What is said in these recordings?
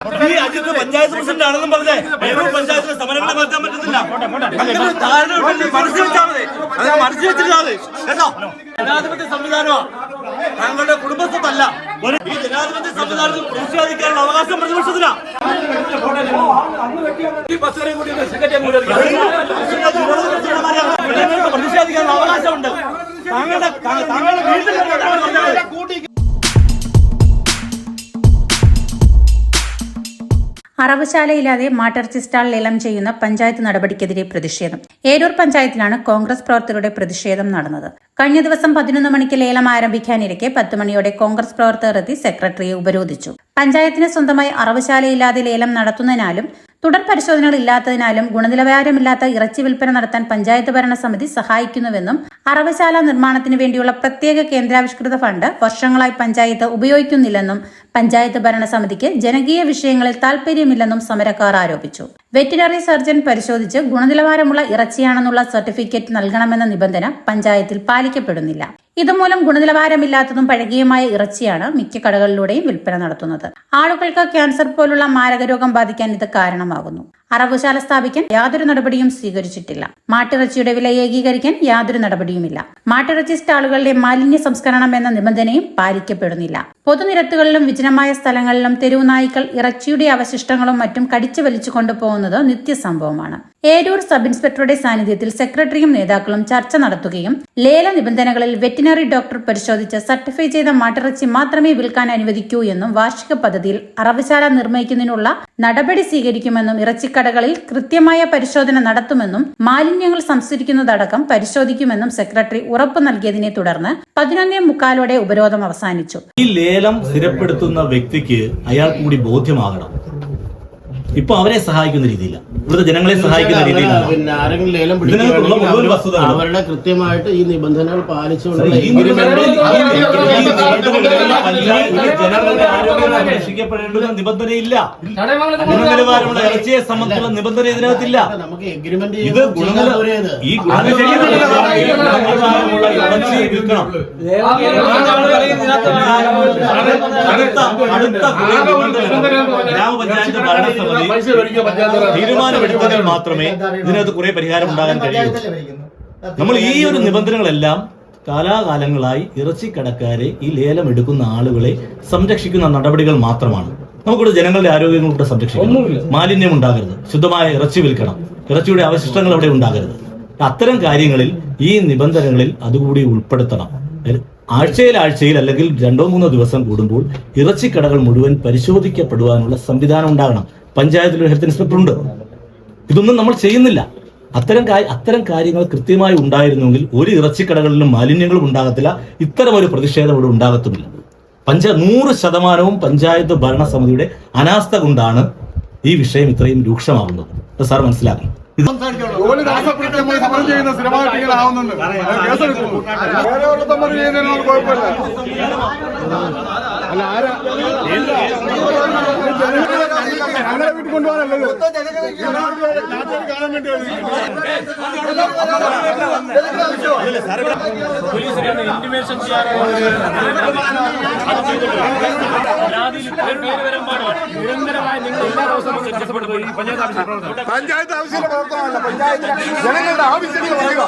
ഈ അജിത്ത് പഞ്ചായത്ത് പ്രസിഡന്റ് ആണെന്നും പറഞ്ഞേ ഏതോ പഞ്ചായത്തിലെ സമരങ്ങളെ മാറ്റാൻ പറ്റത്തില്ല അങ്ങനെ ധാരണ ഉണ്ടെങ്കിൽ മനസ്സിൽ വെച്ചാൽ മതി. അത് മനസ്സിൽ വെച്ചിട്ടാ മതി കേട്ടോ? ജനാധിപത്യ സംവിധാനമാണ് താങ്കളുടെ കുടുംബസ്വത്തല്ല ഈ ജനാധിപത്യ സംവിധാനത്തിൽ പ്രതിഷേധിക്കാനുള്ള അവകാശം പ്രതിപക്ഷത്തിനാ. പ്രതിഷേധിക്കാനുള്ള അവകാശമുണ്ട്. താങ്കളുടെ താങ്കളുടെ വീട്ടിൽ അറവുശാലയില്ലാതെ മാട്ടർച്ചി സ്റ്റാൾ ലേലം ചെയ്യുന്ന പഞ്ചായത്ത് നടപടിക്കെതിരെ പ്രതിഷേധം. ഏരൂർ പഞ്ചായത്തിലാണ് കോൺഗ്രസ് പ്രവർത്തകരുടെ പ്രതിഷേധം നടന്നത്. കഴിഞ്ഞ ദിവസം പതിനൊന്ന് മണിക്ക് ലേലം ആരംഭിക്കാനിരിക്കെ പത്ത് മണിയോടെ കോൺഗ്രസ് പ്രവർത്തകർ എത്തി സെക്രട്ടറിയെ ഉപരോധിച്ചു. പഞ്ചായത്തിന് സ്വന്തമായി അറവുശാലയില്ലാതെ ലേലം നടത്തുന്നതിനാലും തുടർ പരിശോധനകൾ ഇല്ലാത്തതിനാലും ഗുണനിലവാരമില്ലാത്ത ഇറച്ചി വിൽപ്പന നടത്താൻ പഞ്ചായത്ത് ഭരണസമിതി സഹായിക്കുന്നുവെന്നും അറവശാല നിർമ്മാണത്തിന് വേണ്ടിയുള്ള പ്രത്യേക കേന്ദ്രാവിഷ്കൃത ഫണ്ട് വർഷങ്ങളായി പഞ്ചായത്ത് ഉപയോഗിക്കുന്നില്ലെന്നും പഞ്ചായത്ത് ഭരണസമിതിക്ക് ജനകീയ വിഷയങ്ങളിൽ താൽപര്യമില്ലെന്നും സമരക്കാർ ആരോപിച്ചു. വെറ്റിനറി സർജൻ പരിശോധിച്ച് ഗുണനിലവാരമുള്ള ഇറച്ചിയാണെന്നുള്ള സർട്ടിഫിക്കറ്റ് നൽകണമെന്ന നിബന്ധന പഞ്ചായത്തിൽ പാലിക്കപ്പെടുന്നില്ല. ഇതുമൂലം ഗുണനിലവാരമില്ലാത്തതും പഴകിയുമായ ഇറച്ചിയാണ് മിക്ക കടകളിലൂടെയും വിൽപ്പന നടത്തുന്നത്. ആളുകൾക്ക് ക്യാൻസർ പോലുള്ള മാരകരോഗം ബാധിക്കാൻ ഇത് കാരണമാകുന്നു. അറവുശാല സ്ഥാപിക്കാൻ യാതൊരു നടപടിയും സ്വീകരിച്ചിട്ടില്ല. മാട്ടിറച്ചിയുടെ വില ഏകീകരിക്കാൻ യാതൊരു നടപടിയുമില്ല. മാട്ടിറച്ചി സ്റ്റാളുകളിലെ മാലിന്യ സംസ്കരണം എന്ന നിബന്ധനയും പാലിക്കപ്പെടുന്നില്ല. പൊതുനിരത്തുകളിലും വിജനമായ സ്ഥലങ്ങളിലും തെരുവു നായ്ക്കൾ ഇറച്ചിയുടെ അവശിഷ്ടങ്ങളും മറ്റും കടിച്ചു വലിച്ചു കൊണ്ടുപോകുന്നത് നിത്യസംഭവമാണ്. ഏരൂർ സബ് ഇൻസ്പെക്ടറുടെ സാന്നിധ്യത്തിൽ സെക്രട്ടറിയും നേതാക്കളും ചർച്ച നടത്തുകയും ലേല നിബന്ധനകളിൽ വെറ്റിനറി ഡോക്ടർ പരിശോധിച്ച് സർട്ടിഫൈ ചെയ്ത മാട്ടിറച്ചി മാത്രമേ വിൽക്കാൻ അനുവദിക്കൂ എന്നും വാർഷിക പദ്ധതിയിൽ അറവുശാല നിർമ്മിക്കുന്നതിനുള്ള നടപടി സ്വീകരിക്കുമെന്നും ഇറച്ചിക്കടകളിൽ കൃത്യമായ പരിശോധന നടത്തുമെന്നും മാലിന്യങ്ങൾ സംസ്കരിക്കുന്നതടക്കം പരിശോധിക്കുമെന്നും സെക്രട്ടറി ഉറപ്പു നൽകിയതിനെ തുടർന്ന് പതിനൊന്നേ മുക്കാലോടെ ഉപരോധം അവസാനിച്ചു. ഈ ലേലം സ്ഥിരപ്പെടുത്തുന്ന വ്യക്തിക്ക് അയാൾ കൂടി ബോധ്യമാകണം. ഇപ്പൊ അവരെ സഹായിക്കുന്ന രീതിയില്ല. ഇവിടുത്തെ ജനങ്ങളെ സഹായിക്കുന്ന രീതിയിലാണ് പിന്നെ ആരെങ്കിലും ലേലം ഇതിനകത്തുള്ള മുഴുവൻ അവർ അവരുടെ കൃത്യമായിട്ട് ഈ നിബന്ധനകൾ പാലിച്ചുകൊണ്ട് ജനങ്ങളുടെ ആരോഗ്യം നിബന്ധനയില്ല ഗുണനിലവാരമുള്ള ഇറച്ചിയെ സംബന്ധിച്ചുള്ള നിബന്ധന ഇതിനകത്തില്ല. നമുക്ക് എഗ്രിമെന്റ് ഈ ഗുണനിലവാരമുള്ള ഇറച്ചി വിൽക്കണം അടുത്ത അടുത്ത കുറെ നിബന്ധനകൾ ഗ്രാമപഞ്ചായത്ത് ഭരണസമിതി തീരുമാനമെടുത്തതിൽ മാത്രമേ ഇതിനകത്ത് കുറെ പരിഹാരം ഉണ്ടാകാൻ കഴിയൂ. നമ്മൾ ഈ ഒരു നിബന്ധനകളെല്ലാം കാലാകാലങ്ങളായി ഇറച്ചിക്കടക്കാരെ ഈ ലേലം എടുക്കുന്ന ആളുകളെ സംരക്ഷിക്കുന്ന നടപടികൾ മാത്രമാണ്. നമുക്കിവിടെ ജനങ്ങളുടെ ആരോഗ്യങ്ങളുടെ സംരക്ഷിക്കണം. മാലിന്യം ഉണ്ടാകരുത്. ശുദ്ധമായ ഇറച്ചി വിൽക്കണം. ഇറച്ചിയുടെ അവശിഷ്ടങ്ങൾ അവിടെ ഉണ്ടാകരുത്. അത്തരം കാര്യങ്ങളിൽ ഈ നിബന്ധനകളിൽ അതുകൂടി ഉൾപ്പെടുത്തണം. ആഴ്ചയിൽ ആഴ്ചയിൽ അല്ലെങ്കിൽ രണ്ടോ മൂന്നോ ദിവസം കൂടുമ്പോൾ ഇറച്ചിക്കടകൾ മുഴുവൻ പരിശോധിക്കപ്പെടുവാനുള്ള സംവിധാനം ഉണ്ടാകണം. പഞ്ചായത്തിൽ ഒരു ഹെൽത്ത് ഇൻസ്പെക്ടർ ഉണ്ട്. ഇതൊന്നും നമ്മൾ ചെയ്യുന്നില്ല. അത്തരം അത്തരം കാര്യങ്ങൾ കൃത്യമായി ഉണ്ടായിരുന്നെങ്കിൽ ഒരു ഇറച്ചിക്കടകളിലും മാലിന്യങ്ങളും ഉണ്ടാകത്തില്ല. ഇത്തരം ഒരു പ്രതിഷേധം ഇവിടെ ഉണ്ടാകത്തുമില്ല. പഞ്ച നൂറ് ശതമാനവും പഞ്ചായത്ത് ഭരണസമിതിയുടെ അനാസ്ഥ കൊണ്ടാണ് ഈ വിഷയം ഇത്രയും രൂക്ഷമാകുന്നത് സാർ മനസ്സിലാക്കണം. സമരം ചെയ്യുന്ന സ്ഥിരമായിട്ട് ഇങ്ങനെ ആവുന്നുണ്ട് കേസെടുക്കുന്നു വേറെ സമരം ചെയ്യുന്നതിനോട് കുഴപ്പമില്ല. അല്ല ആരാ? ഞങ്ങളെ വീട്ടിൽ കൊണ്ടുപോകാനല്ലോ കാണാൻ വേണ്ടി പഞ്ചായത്ത് ആവശ്യമില്ല പ്രവർത്തനമല്ല. പഞ്ചായത്ത് ജനങ്ങളുടെ ആവശ്യങ്ങൾ പറയുക.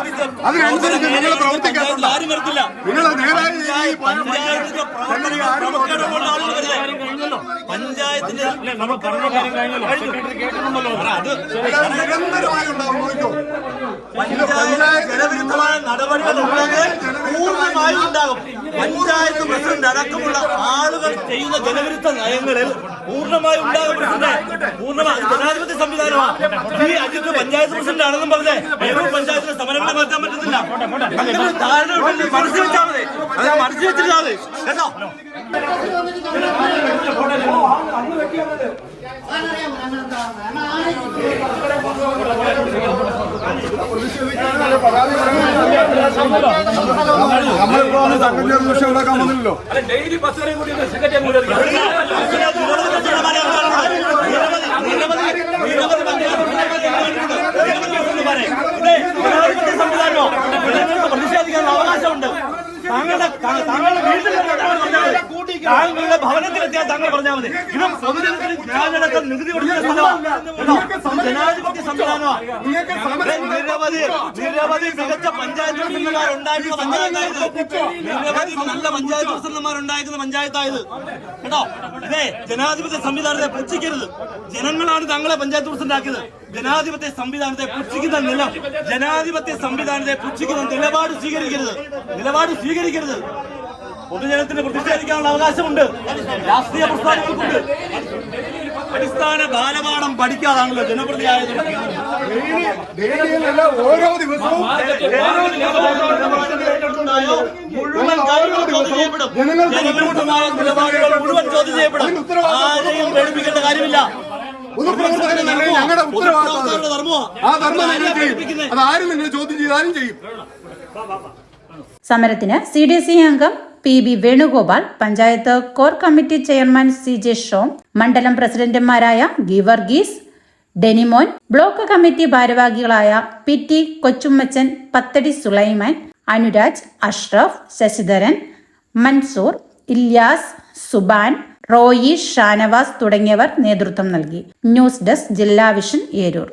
അതിനനുസരിച്ച് നിങ്ങൾ പ്രവർത്തിക്കാറുണ്ട്. ആരും വരത്തില്ല. നിങ്ങൾ നേരായ പഞ്ചായത്തിന്റെ. നമ്മൾ പറഞ്ഞ കാര്യം കഴിഞ്ഞല്ലോ അത് നിരന്തരമായി ഉണ്ടാവും നോക്കോ പഞ്ചായത്ത് ജനവിരുദ്ധമായ നടപടികൾ പൂർണമായും ഉണ്ടാകും പഞ്ചായത്ത് പ്രസിഡന്റ് അടക്കമുള്ള ആളുകൾ ചെയ്യുന്ന ജനവിരുദ്ധ നയങ്ങളിൽ പൂർണമായി ഉണ്ടാകും പൂർണമായി. ജനാധിപത്യ സംവിധാനമാണ്. ഈ അജിത്ത് പഞ്ചായത്ത് പ്രസിഡന്റ് ആണെന്നും പറഞ്ഞേ. ഏതോ പഞ്ചായത്തിലെ സമരങ്ങളെ മാറ്റാൻ പറ്റത്തില്ല ധാരണ മനസ്സിൽ വെച്ചാൽ മതി. അത് മനസ്സിൽ വെച്ചിട്ടാ മതി. കേട്ടോ? നമ്മളിപ്പോ വന്ന് സംഘം ചേർന്ന് വിഷയം ഉണ്ടാക്കാൻ വന്നില്ലല്ലോ. പ്രതിഷേധിക്കാനുള്ള താങ്കളുടെ ഭവനത്തിലെത്തിയാൽ താങ്കൾ പറഞ്ഞാൽ മതി. ഇതും പൊതുജനത്തിന് ഞാനടക്കം നികുതി കൊടുക്കുന്ന സ്ഥലമാണ് ജനാധിപത്യ സംവിധാനമാണ് നിരവധി നിരവധി മികച്ച പഞ്ചായത്ത് പ്രസിഡന്റുമാർ ഉണ്ടായിരുന്ന പഞ്ചായത്തായത്. നിരവധി നല്ല പഞ്ചായത്ത് പ്രസിഡന്റുമാർ ഉണ്ടായിരുന്ന പഞ്ചായത്തായത്. കേട്ടോ? ഇതേ ജനാധിപത്യ സംവിധാനത്തെ പുച്ഛിക്കരുത്. ജനങ്ങളാണ് താങ്കളെ പഞ്ചായത്ത് പ്രസിഡന്റ് ആക്കിയത് ജനാധിപത്യ സംവിധാനത്തെ പുച്ഛിക്കുന്ന നില ജനാധിപത്യ സംവിധാനത്തെ പുച്ഛിക്കുന്ന നിലപാട് സ്വീകരിക്കരുത്. നിലപാട് സ്വീകരിക്കരുത്. പൊതുജനത്തിന് പ്രതിഷേധിക്കാനുള്ള അവകാശമുണ്ട്. രാഷ്ട്രീയ പ്രസ്ഥാനങ്ങൾക്കുണ്ട്. അടിസ്ഥാന ബാലപാഠം പഠിക്കാതാണല്ലോ ജനപ്രതിയായത് ഡെയിലിയല്ല ഓരോ ദിവസവും മുഴുവൻ ജനവിരുദ്ധമായ നിലപാടുകൾ മുഴുവൻ ചോദ്യം ചെയ്യപ്പെടും. ആരെയും പേടിപ്പിക്കേണ്ട കാര്യമില്ല. പൊതുപ്രവർത്തകരെ ഞങ്ങളുടെ ഉത്തരവാദിത്തം പൊതുപ്രവർത്തകരുടെ ആ ധർമ്മം ചെയ്യും. നിങ്ങൾ ചോദ്യം ചെയ്താലും ചെയ്യും. സമരത്തിന് സി ഡി സി അംഗം P B Venugopal panchayat core committee chairman C J Shom മണ്ഡലം പ്രസിഡന്റുമാരായ ഗിവർഗീസ് ഡെനിമോൻ ബ്ലോക്ക് കമ്മിറ്റി ഭാരവാഹികളായ പി ടി കൊച്ചുമ്മച്ചൻ പത്തടി സുലൈമാൻ അനുരാജ് അഷ്റഫ് ശശിധരൻ മൻസൂർ ഇല്യാസ് സുബാൻ റോയി ഷാനവാസ് തുടങ്ങിയവർ നേതൃത്വം നൽകി. ന്യൂസ് ഡെസ്ക് ജില്ലാ വിഷൻ ഏരൂർ.